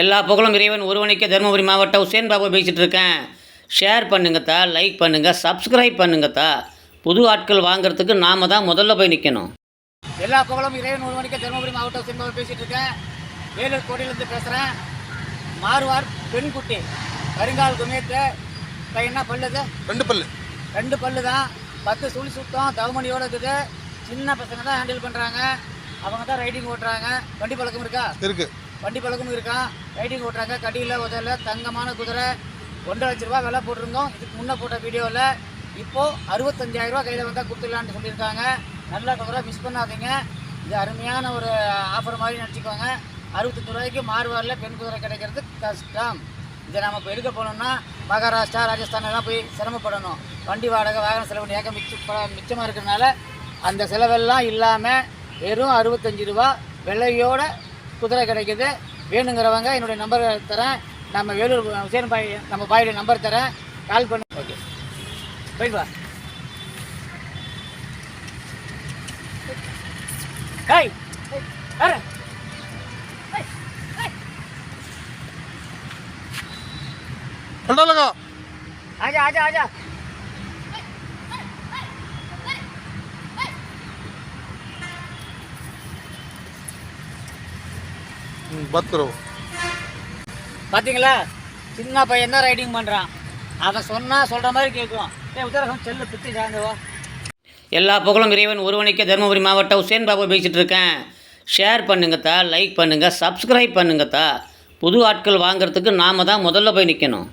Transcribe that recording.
எல்லா புகழும் இறைவன் ஒருவனுக்கே தருமபுரி மாவட்டம் உசேன் பாபு பேசிகிட்டு இருக்கேன் ஷேர் பண்ணுங்கத்தா லைக் பண்ணுங்கள் சப்ஸ்கிரைப் பண்ணுங்கத்தா. புது ஆட்கள் வாங்குறதுக்கு நாம தான் முதல்ல போய் நிற்கணும் எல்லா புகழும் இறைவன் ஒருவனுக்கு தருமபுரி மாவட்டம் சிம்பவர் பேசிட்டு இருக்கேன் வேலூர் கோட்டையிலேருந்து பேசுகிறேன் மாறுவார் பெண்குட்டி கருங்கால் குமியத்தை என்ன பல்லுது ரெண்டு பல்லு. ரெண்டு பல்லு தான். பத்து சுழி சுத்தம் தவமணியோட இருக்குது. சின்ன பசங்க தான் ஹேண்டில் பண்ணுறாங்க அவங்க தான் ரைடிங் ஓட்டுறாங்க. வண்டி பழக்கம் இருக்கா? இருக்கு. வண்டி பழக்கமும் இருக்கான் ரைடிங் ஓட்டுறாங்க கடியில் உதல தங்கமான குதிரை. ஒன்றரை லட்ச ரூபா விலை போட்டிருந்தோம். இதுக்கு முன்னே போட்ட வீடியோவில் இப்போது அறுபத்தஞ்சாயிரரூபா கையில் வந்தால் கொடுத்துடலான்னு சொல்லியிருக்காங்க. நல்லா குதிரை மிஸ் பண்ணாதீங்க. இது அருமையான ஒரு ஆஃபர் மாதிரி நினச்சிக்கோங்க. அறுபத்தஞ்சு ரூபாய்க்கு மார்வாரில் பெண் குதிரை கிடைக்கிறது கஷ்டம். இதை நம்ம இப்போ எடுக்க போனோம்னா மகாராஷ்டிரா ராஜஸ்தானெல்லாம் போய் சிரமப்படணும். வண்டி வாடகை வாகன செலவு ஏக மிச்ச மிச்சமாக இருக்கிறனால அந்த செலவெல்லாம் இல்லாமல் வெறும் அறுபத்தஞ்சு ரூபா விலையோட குதிரை கிடைக்குது. வேணுங்கிறவங்க என்னுடைய நம்பர் தரேன். நம்ம வேலூர் உசேன் பாய் நம்ம பாயோட நம்பர் தரேன். கால் பண்ணி. ஓகே போயிட்டு வா. ஹாய் வேற ரெண்டாலக்கா ஆஜா ஆஜா. ஆஜா பத் கரோ பார்த்தீங்களா சின்ன பையன் தான் ரைடிங் பண்ணுறான் அவன் சொன்னால் சொல்கிற மாதிரி கேட்கும். ஏ உத்தரகம் செல்லு பித்தி சார்ந்தவா எல்லா புகழும் இறைவன் ஒருவனுக்கே தருமபுரி மாவட்டம் உசேன் பாபு பேசிகிட்டு இருக்கேன். ஷேர் பண்ணுங்கத்தா லைக் பண்ணுங்கள் சப்ஸ்கிரைப் பண்ணுங்கத்தா புது ஆட்கள் வாங்குறதுக்கு நாம தான் முதல்ல போய் நிற்கணும்